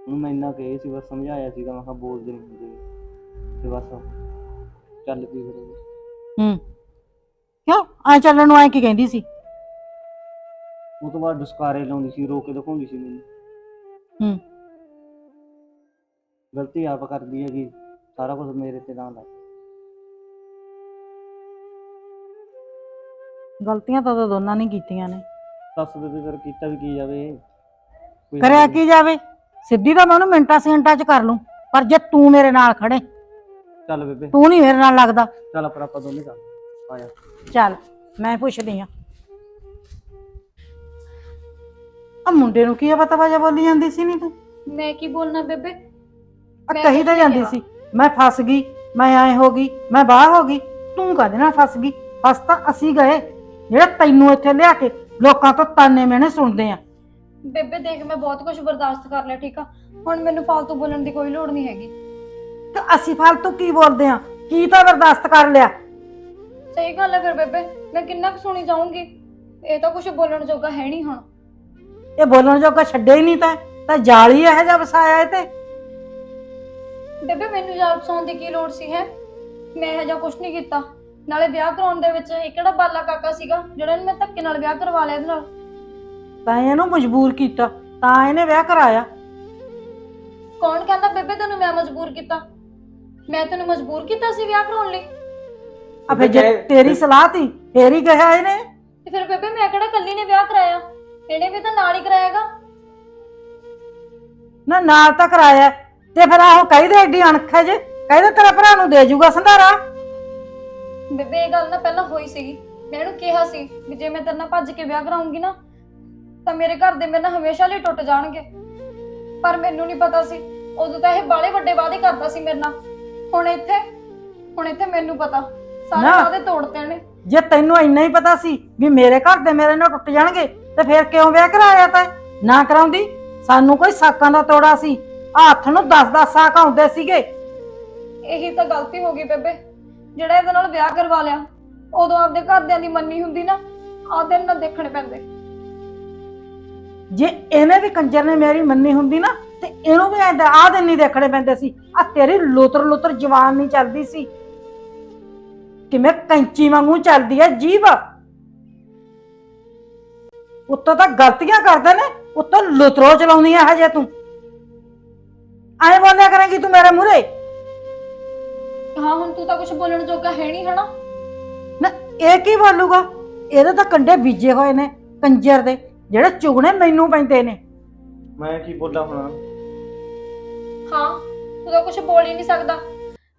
ਹੁਣ ਮੈਂ ਇੰਨਾ ਕਹੇ ਸੀ ਬਸ ਸਮਝਾਇਆ ਸੀਗਾ ਮੈਂ ਕਿਹਾ ਬੋਲਦੇ ਨਹੀਂ ਹੁੰਦੇ ਤੇ ਬਸ ਚੱਲ ਪਈ ਫਿਰ ਉਹ। ਹੂੰ। ਕਿਉਂ? ਐ ਚੱਲਣ ਨੂੰ ਐ ਕੀ ਕਹਿੰਦੀ ਸੀ? ਉਹ ਤੋਂ ਬਾਅਦ ਡੁਸਕਾਰੇ ਲਾਉਂਦੀ ਸੀ ਰੋ ਕੇ ਦਿਖਾਉਂਦੀ ਸੀ ਮੈਨੂੰ। ਹੂੰ। ਗਲਤੀ ਆਪ ਕਰਦੀ ਹੈਗੀ ਸਾਰਾ ਕੁਝ ਮੇਰੇ ਤੇ ਨਾਂ ਦਾ ਗਲਤੀਆਂ ਤਾਂ ਉਦੋਂ ਦੋਨਾਂ ਨੇ ਕੀਤੀਆਂ ਨੇ। ਦੱਸ ਦੇ ਤੇ ਫਿਰ ਕੀਤਾ ਵੀ ਕੀ ਜਾਵੇ ਕੋਈ ਕਰਿਆ ਕੀ ਜਾਵੇ? ਸਿੱਧੀ ਤਾਂ ਮੈਂ ਉਹਨੂੰ ਮਿੰਟਾਂ ਸਕਿੰਟਾਂ 'ਚ ਕਰ ਲੂੰ ਪਰ ਜੇ ਤੂੰ ਮੇਰੇ ਨਾਲ ਖੜੇ। ਚੱਲ ਬੇਬੇ। ਤੂੰ ਨਹੀਂ ਮੇਰੇ ਨਾਲ ਲੱਗਦਾ। ਚੱਲ ਪਰ ਆਪਾਂ ਦੋਨੇ ਚੱਲ ਆਇਆ ਚੱਲ ਮੈਂ ਪੁੱਛਦੀ ਆ ਆ ਮੁੰਡੇ ਨੂੰ ਕੀ ਪਤਾ ਵਜਾ ਬੋਲੀ ਜਾਂਦੀ ਸੀ ਨਹੀਂ ਤੂੰ? ਮੈਂ ਕੀ ਬੋਲਣਾ ਬੇਬੇ? ਆ ਕਹੀ ਤਾਂ ਜਾਂਦੀ ਸੀ ਮੈਂ ਫਸ ਗਈ ਮੈਂ ਐ ਹੋ ਗਈ ਮੈਂ ਬਾਹ ਹੋ ਗਈ ਤੂੰ ਕਾਹਦੇ ਨਾਲ ਫਸ ਗਈ? ਫਸ ਤਾਂ ਅਸੀਂ ਗਏ ਜਿਹੜਾ ਤੈਨੂੰ ਇੱਥੇ ਲਿਆ ਕੇ ਲੋਕਾਂ ਤੋਂ ਤਾਨੇ ਮਿਹਣੇ ਸੁਣਦੇ ਆ। ਬੇਬੇ ਦੇਖ ਮੈਂ ਬਹੁਤ ਕੁਝ ਬਰਦਾਸ਼ਤ ਕਰ ਲਿਆ ਠੀਕ ਆ? ਹੁਣ ਮੈਨੂੰ ਫਾਲਤੂ ਬੋਲਣ ਦੀ ਕੋਈ ਲੋੜ ਨਹੀਂ ਹੈਗੀ। ਤੇ ਅਸੀਂ ਫालतू ਕੀ ਬੋਲਦੇ ਆ? ਕੀ ਤਾਂ ਬਰਦਾਸ਼ਤ ਕਰ ਲਿਆ? ਸਹੀ ਗੱਲ ਹੈ ਫਿਰ ਬੇਬੇ ਮੈਂ ਕਿੰਨਾ ਕੁ ਸੁਣੀ ਜਾਊਂਗੀ। ਇਹ ਤਾਂ ਕੁਝ ਬੋਲਣ ਜੋਗਾ ਹੈ ਨਹੀਂ ਹੁਣ। ਇਹ ਬੋਲਣ ਜੋਗਾ ਛੱਡਿਆ ਹੀ ਨਹੀਂ ਤਾਂ ਤਾਂ ਜਾਲੀ ਇਹ ਜਿਹਾ ਵਸਾਇਆ ਇਹ ਤੇ। ਬੇਬੇ ਮੈਨੂੰ ਜਾਲ ਪਸਾਉਣ ਦੀ ਕੀ ਲੋੜ ਸੀ ਹੈ? ਮੈਂ ਇਹ ਜਿਹਾ ਕੁਝ ਨਹੀਂ ਕੀਤਾ। ਨਾਲੇ ਵਿਆਹ ਕਰਾਉਣ ਦੇ ਵਿੱਚ ਇਹ ਕਿਹੜਾ ਬਾਲਾ ਕਾਕਾ ਸੀਗਾ ਜਿਹੜਾ ਇਹਨੂੰ ਮੈਂ ਧੱਕੇ ਨਾਲ ਵਿਆਹ ਕਰਵਾ ਲਿਆ ਇਹਦੇ ਨਾਲ? ਤਾਂ ਇਹਨੂੰ ਮਜਬੂਰ ਕੀਤਾ ਤਾਂ ਇਹਨੇ ਵਿਆਹ ਕਰਾਇਆ। ਕੌਣ ਕਹਿੰਦਾ ਬੇਬੇ ਤੈਨੂੰ ਮੈਂ ਮਜਬੂਰ ਕੀਤਾ? ਮੈਂ ਤੈਨੂੰ ਮਜਬੂਰ ਕੀਤਾ ਸੀ ਵਿਆਹ ਕਰਾਉਣ ਲਈ? ਆ ਫਿਰ ਜੇ ਜੇ- ਤੇਰੀ ਸਲਾਹ ਤੀ ਫੇਰ ਹੀ ਕਿਹਾ ਇਹਨੇ। ਤੇ ਫਿਰ ਬੇਬੇ ਮੈਂ ਕਿਹੜਾ ਕੱਲੀ ਨੇ ਵਿਆਹ ਕਰਾਇਆ? ਇਹਨੇ ਵੀ ਤਾਂ ਨਾਲ ਹੀ ਕਰਾਇਆਗਾ। ਨਾ ਨਾਲ ਤਾਂ ਕਰਾਇਆ। ਤੇ ਫਿਰ ਆਹੋ ਕਹਿੰਦੇ ਐਡੀ ਅਣਖ ਹੈ ਜੇ ਕਹਿੰਦੇ ਤੇਰੇ ਭਰਾ ਨੂੰ ਦੇ ਜੂਗਾ ਸੰਧਾਰਾ। ਬੇਬੇ ਇਹ ਗੱਲ ਨਾ ਪਹਿਲਾਂ ਹੋਈ ਸੀਗੀ। ਮੈਂ ਇਹਨੂੰ ਕਿਹਾ ਸੀ ਵੀ ਜੇ ਮੈਂ ਤੇਰੇ ਨਾਲ ਭੱਜ ਕੇ ਵਿਆਹ ਕਰਾਉਂਗੀ ਨਾ ਤਾਂ ਮੇਰੇ ਘਰ ਦੇ ਮੇਰੇ ਨਾਲ ਹਮੇਸ਼ਾ ਲਈ ਟੁੱਟ ਜਾਣਗੇ। ਪਰ ਮੈਨੂੰ ਨਹੀਂ ਪਤਾ ਸੀ। ਉਦੋਂ ਤਾਂ ਇਹ ਬਾਲੇ ਵੱਡੇ ਵਾਅਦੇ ਕਰਦਾ ਸੀ ਮੇਰੇ ਨਾਲ। ਹੁਣ ਇੱਥੇ ਹੁਣ ਇੱਥੇ ਮੈਨੂੰ ਪਤਾ। ਸਾਰੇ ਨਾ। ਵਾਅਦੇ ਤੋੜਤੇ ਨੇ ਜੇ ਤੈਨੂੰ ਇੰਨਾ ਹੀ ਪਤਾ ਸੀ ਵੀ ਮੇਰੇ ਘਰ ਦੇ ਮੇਰੇ ਨਾਲ ਟੁੱਟ ਜਾਣਗੇ ਤੇ ਫਿਰ ਕਿਉਂ ਵਿਆਹ ਕਰਾਇਆ ਤੈਂ? ਨਾ ਕਰਾਉਂਦੀ? ਸਾਨੂੰ ਕੋਈ ਸਾਕਾਂ ਦਾ ਤੋੜਾ ਸੀ। ਹੱਥ ਨੂੰ 10-10 ਸਾਕ ਆਉਂਦੇ ਸੀਗੇ। ਇਹੀ ਤਾਂ ਗਲਤੀ ਹੋ ਗਈ ਬੇਬੇ। ਜਿਹੜਾ ਇਹਦੇ ਨਾਲ ਵਿਆਹ ਕਰਵਾ ਲਿਆ ਉਦੋਂ ਆਪਦੇ ਘਰਦਿਆਂ ਦੀ ਮੰਨੀ ਹੁੰਦੀ ਨਾ ਆਹ ਦਿਨ ਨਾ ਦੇਖਣੇ ਪੈਂਦੇ। ਜੇ ਇਹਨੇ ਵੀ ਕੰਜਰ ਨੇ ਮੇਰੀ ਮੰਨੀ ਹੁੰਦੀ ਨਾ ਤੇ ਇਹਨੂੰ ਵੀ ਐਂਦਾ ਆਹ ਦਿਨ ਨਹੀਂ ਦੇਖਣੇ ਪੈਂਦੇ ਸੀ। ਆ ਤੇਰੀ ਲੁਤਰ ਲੁਤਰ ਜਵਾਨ ਨਹੀਂ ਚੱਲਦੀ ਸੀ। ਕਿਵੇਂ ਕੈਂਚੀ ਵਾਂਗੂ ਚੱਲਦੀ ਹੈ ਜੀਭ। ਉੱਤੋਂ ਤਾਂ ਗਲਤੀਆਂ ਕਰਦੇ ਨੇ ਉੱਤੋਂ ਲੁਤਰੋ ਚਲਾਉਂਦੀ ਹੈ ਹਜੇ ਤੂੰ। ਐਂ ਬੋਲਿਆ ਕਰੇਂਗੀ ਤੂੰ ਮੇਰੇ ਮੂਹਰੇ? ਹਾਂ ਹੁਣ ਤੂੰ ਤਾਂ ਕੁਝ ਬੋਲਣ ਜੋਗਾ ਹੈ ਨਹੀਂ ਹਨਾ? ਨਾ ਇਹ ਕੀ ਬੋਲੂਗਾ? ਇਹਦੇ ਤਾਂ ਕੰਡੇ ਬੀਜੇ ਹੋਏ ਨੇ ਕੰਜਰ ਦੇ ਜਿਹੜੇ ਚੁਗਣੇ ਮੈਨੂੰ ਪੈਂਦੇ ਨੇ। ਮੈਂ ਕੀ ਬੋਲਾਂ ਹੁਣ? ਹਾਂ ਤੂੰ ਤਾਂ ਕੁਝ ਬੋਲ ਹੀ ਨਹੀਂ ਸਕਦਾ।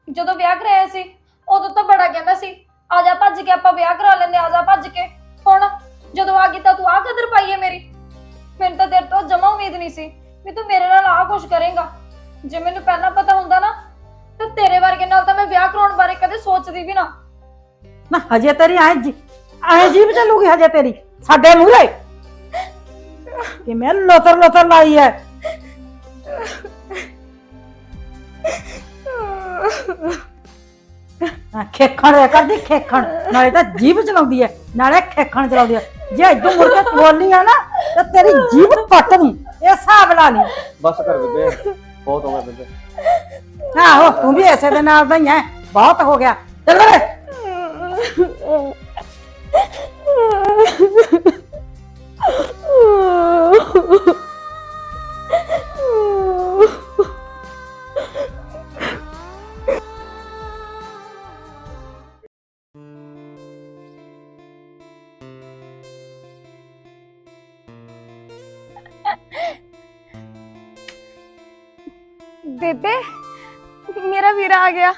ਜਦੋਂ ਵਿਆਹ ਕਰਾਇਆ ਸੀ ਉਦੋਂ ਤਾਂ ਬੜਾ ਕਹਿੰਦਾ ਸੀ ਆ ਜਾ ਭੱਜ ਕੇ ਆਪਾਂ ਵਿਆਹ ਕਰਾ ਲੈਂਦੇ ਆ ਜਾ ਭੱਜ ਕੇ। ਹੁਣ ਜਦੋਂ ਆ ਗਈ ਤਾਂ ਤੂੰ ਆ ਕਦਰ ਪਾਈ ਹੈ ਮੇਰੀ। ਮੈਨੂੰ ਤਾਂ ਤੇਰੇ ਤੋਂ ਜਮਾ ਉਮੀਦ ਨਹੀਂ ਸੀ ਵੀ ਤੂੰ ਮੇਰੇ ਨਾਲ ਆਹ ਕੁਝ ਕਰੇਂਗਾ। ਜੇ ਮੈਨੂੰ ਪਹਿਲਾਂ ਪਤਾ ਹੁੰਦਾ ਨਾ ਤਾਂ ਤੇਰੇ ਵਰਗੇ ਨਾਲ ਤਾਂ ਮੈਂ ਵਿਆਹ ਕਰਾਉਣ ਬਾਰੇ ਕਦੇ ਸੋਚਦੀ ਵੀ ਨਾ। ਨਾ ਹਜੇ ਤੇਰੀ ਐ ਐ ਜੀਭ ਚੱਲੂਗੀ ਹਜੇ ਤੇਰੀ ਸਾਡੇ ਮੂਹਰੇ। ਕਿਵੇਂ ਲੋਤਰ ਲੋਤਰ ਲਾਈ ਐ। ਆ ਖੇਖਣ ਰਿਆ ਕਰਦੀ ਖੇਖਣ। ਨਾਲੇ ਤਾਂ ਜੀਭ ਚਲਾਉਂਦੀ ਐ ਨਾਲੇ ਖੇਖਣ ਚਲਾਉਂਦੀ ਐ। ਜੇ ਇਦੋਂ ਮੁੜ ਕੇ ਬੋਲੀ ਆ ਨਾ ਤਾਂ ਤੇਰੀ ਜੀਭ ਪੱਟ ਦੂੰ ਇਹ ਹਿਸਾਬ ਲਾ ਲਈ। ਬਸ ਕਰ ਬੇਬੇ ਬਹੁਤ ਹੋ ਗਿਆ ਬੇਬੇ ਆਹੋ ਤੂੰ ਵੀ ਐਸੇ ਦੇ ਨਾਲ ਦਾ ਹੀ ਐ ਬਹੁਤ ਹੋ ਗਿਆ ਚੱਲ ਵੇ ਬੇਬੇ ਮੇਰਾ ਵੀਰਾ ਆ ਗਿਆ।